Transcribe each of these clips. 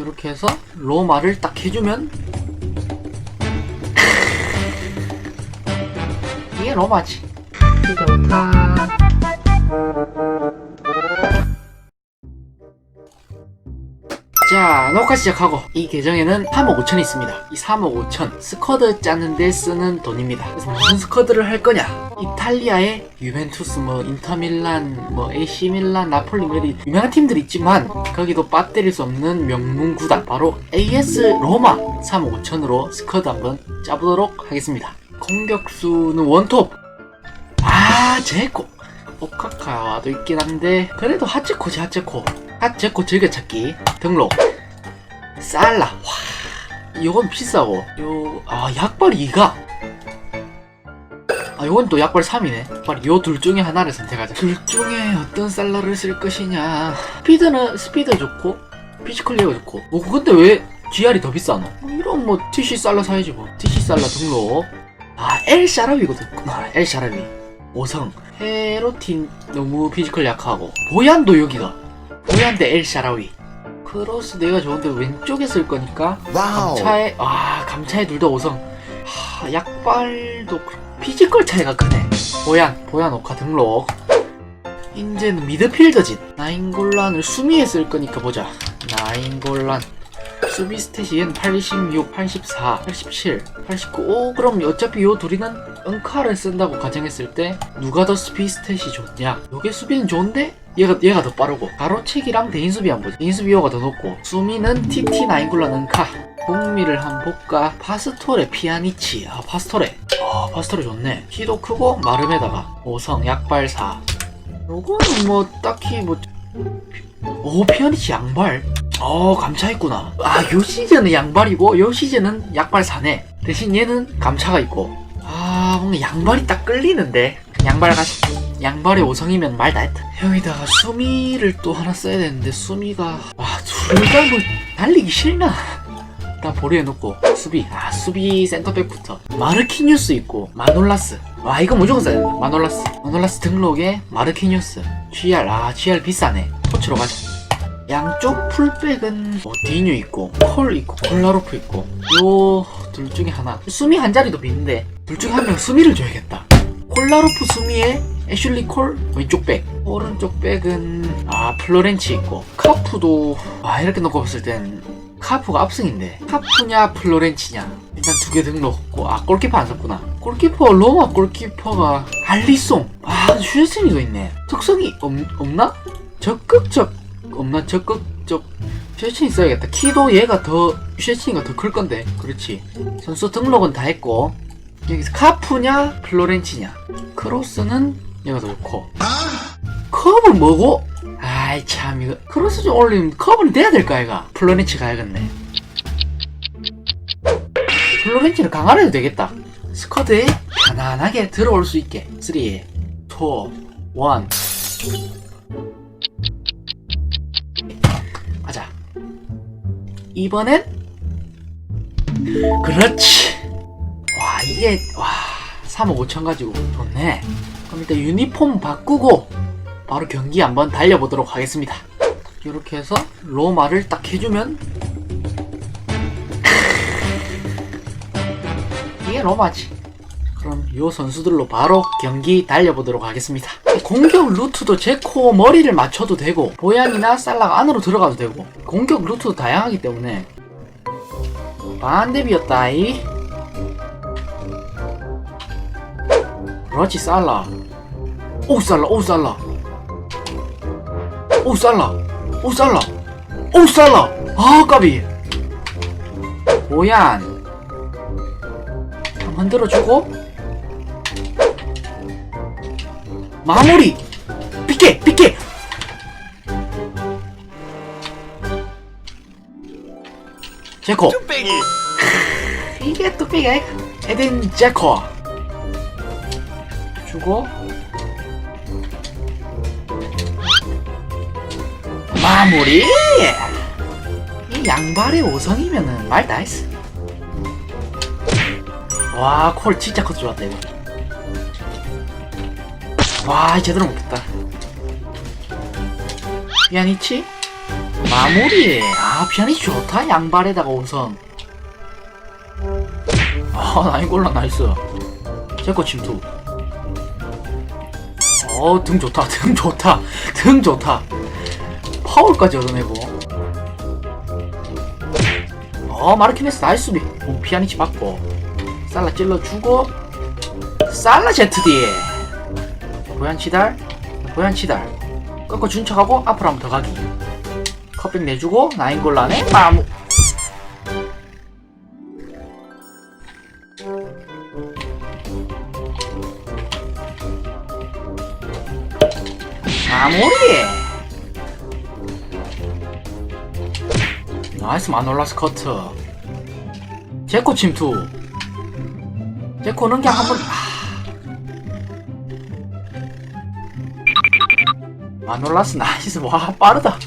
이렇게 해서 로마를 딱 해주면 이게 로마지. 좋다 자 녹화 시작하고 이 계정에는 3억 5천이 있습니다. 이 3억 5천 스쿼드 짜는데 쓰는 돈입니다. 그래서 무슨 스쿼드를 할 거냐? 이탈리아의 유벤투스 뭐 인터밀란 뭐 AC밀란 나폴리 뭐 이런 유명한 팀들이 있지만 거기도 빠뜨릴 수 없는 명문 구단 바로 AS 로마 3억 5천으로 스쿼드 한번 짜보도록 하겠습니다. 공격수는 원톱. 아 제코. 오카카도 있긴 한데 그래도 하체코지 하체코 하체코 즐겨찾기. 등록. 살라. 와 이건 비싸고. 요 아 약발 2가. 아 요건 또 약발 3이네. 약발 요둘 중에 하나를 선택하자. 둘 중에 어떤 살라를 쓸 것이냐. 스피드는 스피드 좋고 피지컬리가 좋고. 뭐 근데 왜 GR이 더 비싸노? 뭐 이런 뭐 TC 살라 사야지 뭐. TC 살라 등록. 아 엘 샤라비거든. 아, 엘 샤라비. 5성. 헤로틴. 너무 피지컬 약하고. 보얀도 여기가 보얀 대엘 샤라위. 크로스 내가 좋은데 왼쪽에 쓸 거니까. 와우. 감차에 아 감차에 둘 다 5성. 하, 약발도 그- 피지컬 차이가 크네. 보얀 보얀 오카 등록. 이제는 미드필더진 나인골란을 수미에 쓸 거니까 보자. 나인골란. 수비 스탯이 얘는 86, 84, 87, 89. 오, 그럼 어차피 요 둘이는 은카를 쓴다고 가정했을 때 누가 더 수비 스탯이 좋냐? 요게 수비는 좋은데 얘가 얘가 더 빠르고 가로채기랑 대인 수비 한 보자. 대인 수비 요가 더 높고 수미는 TT 나인굴란 은카. 북미를 한 볼까? 파스토레 피아니치. 아 파스토레. 아 파스토레 좋네. 키도 크고 마름에다가 5성 약발사. 요거는 뭐 딱히 뭐오 피아니치 양발 어 감차 있구나 아요 시즌은 양발이고 요 시즌은 약발 사네 대신 얘는 감차가 있고 아 뭔가 양발이 딱 끌리는데 양발 가시 양발이 5성이면 말 다 했다. 여기다가 수미를 또 하나 써야 되는데 수미가 와둘다뭐 달리기 싫나? 다 보류해 놓고 수비. 아 수비 센터백부터. 마르키뉴스 있고 마놀라스. 와 이거 무조건 써야 된다. 마놀라스. 마놀라스 등록에 마르키뉴스. GR 아 GR 비싸네. 코치로 가자. 양쪽 풀백은 뭐 디뉴 있고 콜 있고 콜라로프 있고 요 둘 중에 하나. 수미 한 자리도 비는데 둘 중에 한 명 수미를 줘야겠다. 콜라로프 수미에 애슐리 콜? 왼쪽 백. 오른쪽 백은 아 플로렌치 있고. 카푸도 아 이렇게 놓고 봤을 땐 카푸가 압승인데. 카푸냐 플로렌치냐. 일단 두 개 등록했고 아 골키퍼 안 썼구나. 골키퍼 로마 골키퍼가 알리송. 아 슈에스니도 있네. 특성이 없, 없나? 적극적 없나? 적극적 슈에스니 써야겠다. 키도 얘가 더 슈에스니가 더 클 건데. 그렇지. 선수 등록은 다 했고. 여기서 카푸냐 플로렌치냐. 크로스는 더 좋고 컵은 뭐고? 아이 참 이거. 크로스 좀 올리면 컵은 돼야 될까 얘가 플로렌치 가야겠네. 플로렌치는 강화를 해도 되겠다. 스쿼드에 편안하게 들어올 수 있게. 3, 2, 1 가자. 이번엔? 그렇지. 와 이게 와 3억 5천 가지고 좋네 그럼 일단 유니폼 바꾸고 바로 경기 한번 달려보도록 하겠습니다. 이렇게 해서 로마를 딱 해주면 이게 로마지. 그럼 요 선수들로 바로 경기 달려보도록 하겠습니다. 공격 루트도 제코 머리를 맞춰도 되고 보얀이나 살라가 안으로 들어가도 되고 공격 루트도 다양하기 때문에 반대비였다이 그렇지 살라 오 살라 오 살라 오 살라 오 살라 오 살라 아 까비 보얀 한번 흔들어주고. 마무리. 피케 피케 제코. 뚝배기. 이게 뚝배기가 에덴 제코 주고 마무리 이 양발의 5성이면은 말다 했어 와콜 진짜 커 좋았다 이거 와 제대로 먹겠다 피아니치 마무리. 아, 피아니 좋다. 양발에다가 우선. 아, 나이골라 나이스. 제거 침투. 어, 등 좋다. 등 좋다. 등 좋다. 파울까지 얻어내고. 어, 마르키네스 나이스 수비. 오, 피아니치 받고. 살라 찔러주고. 살라 제트디. 보얀 치달. 보얀 치달. 꺾어 준 척하고 앞으로 한번 더 가기. 컵백 내주고 나인골라네 마무. 마무리. 나이스 마놀라스 커트. 제코 침투. 제코는 그냥 한번. 아. 마놀라스 나이스 와 빠르다.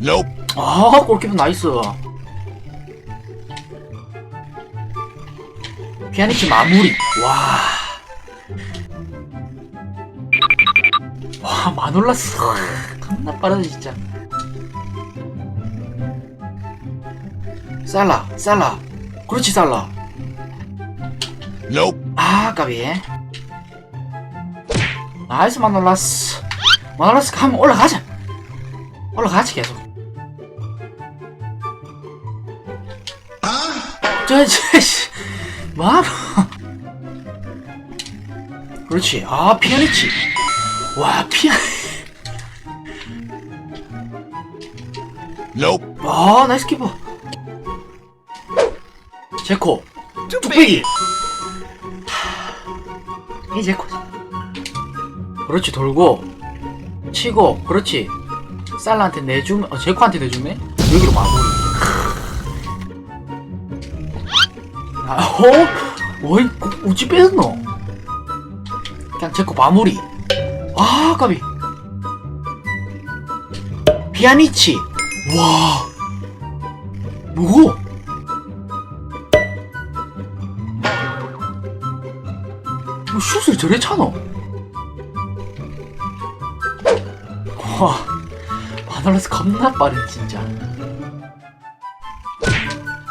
Nope. 아 골키퍼 나이스. 피아니치 마무리. 와. 와 마놀라스. 겁나 빠르다 진짜. 살라 살라. 그렇지 살라. Nope. 아 까비. 나이스 마놀라스. 마놀라스 가면 올라가자. 올라가지 계속. 저, 저, 씨. 뭐하노? 그렇지. 아, 피아니치. 와, 피아, Nope. 아, 나이스 키퍼. 제코. 뚝배기. 이 제코. 그렇지, 돌고. 치고, 그렇지. 살라한테 내주면, 어, 제코한테 내주네? 여기로 마무리. 아, 어? 어이, 그, 어찌 뺐노? 그냥 제코 마무리. 아, 까비. 피아니치. 와. 뭐고? 뭐 슛을 저래 차노? 와. 마놀라스 겁나 빠르네, 진짜.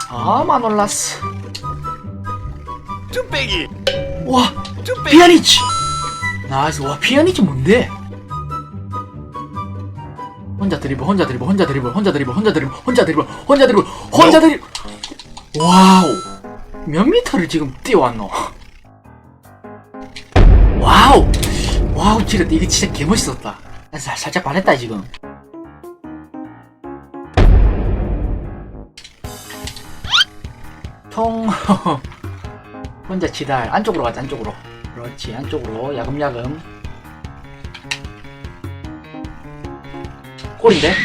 아, 마놀라스. 뚝배기. 와, 뚝배기. 피아니치. 나이스. 와, 피아니치 뭔데? 혼자 드리블, 혼자 드리블, 혼자 드리블, 혼자 드리블, 혼자 드리블, 혼자 드리블, 혼자 드리블, 혼자 드리블. 와우. 몇 미터를 지금 뛰어왔노? 와우. 와우, 진짜 이거 진짜 개멋있었다. 나 살, 살짝 반했다, 지금. 통. 혼자 치달. 안쪽으로 가자, 안쪽으로. 그렇지, 안쪽으로. 야금야금. 골인데?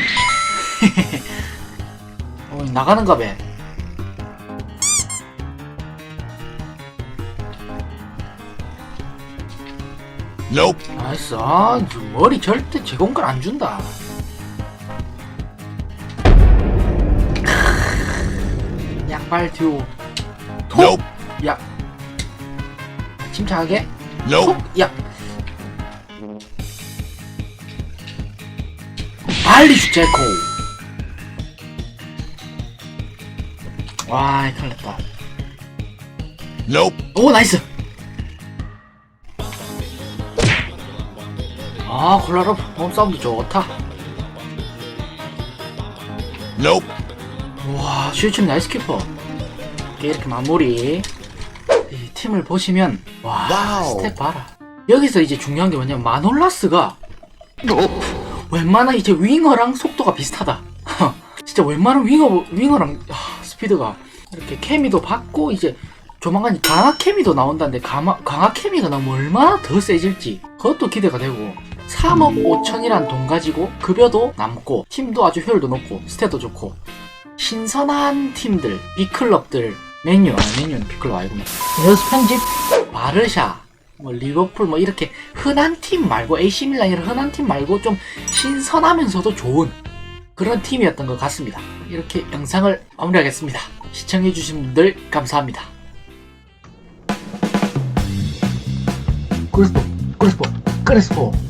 어, 나가는가 봐. Nope. 나이스. 아, 저 머리 절대 제 공간 안 준다. 양발 듀오. 톡! Nope. 야. 침착하게. 톡! 야. 빨리 슛 제코. 와, 큰일 났다. Nope. 오 나이스 아 콜라로 몸싸움도 좋다 Nope. 와 슈츠 나이스 키퍼 이렇게, 마무리 이 팀을 보시면 와 와우. 스텝 봐라. 여기서 이제 중요한 게 뭐냐면 마놀라스가 웬만한 이제 윙어랑 속도가 비슷하다. 진짜 웬만한 윙어 윙어랑 아, 스피드가 이렇게 케미도 받고 이제 조만간 강화 케미도 나온다는데 강화, 강화 케미가 나오면 얼마나 더 세질지 그것도 기대가 되고 3억 5천이란 돈 가지고 급여도 남고 팀도 아주 효율도 높고 스탯도 좋고 신선한 팀들 B클럽들 맨유 아 맨유는 B클럽 아니구나 여수 편집? 바르샤 뭐 리버풀 뭐 이렇게 흔한 팀 말고 AC밀란 이런 흔한 팀 말고 좀 신선하면서도 좋은 그런 팀이었던 것 같습니다. 이렇게 영상을 마무리하겠습니다. 시청해주신 분들 감사합니다. 크리스포 크리스포 어?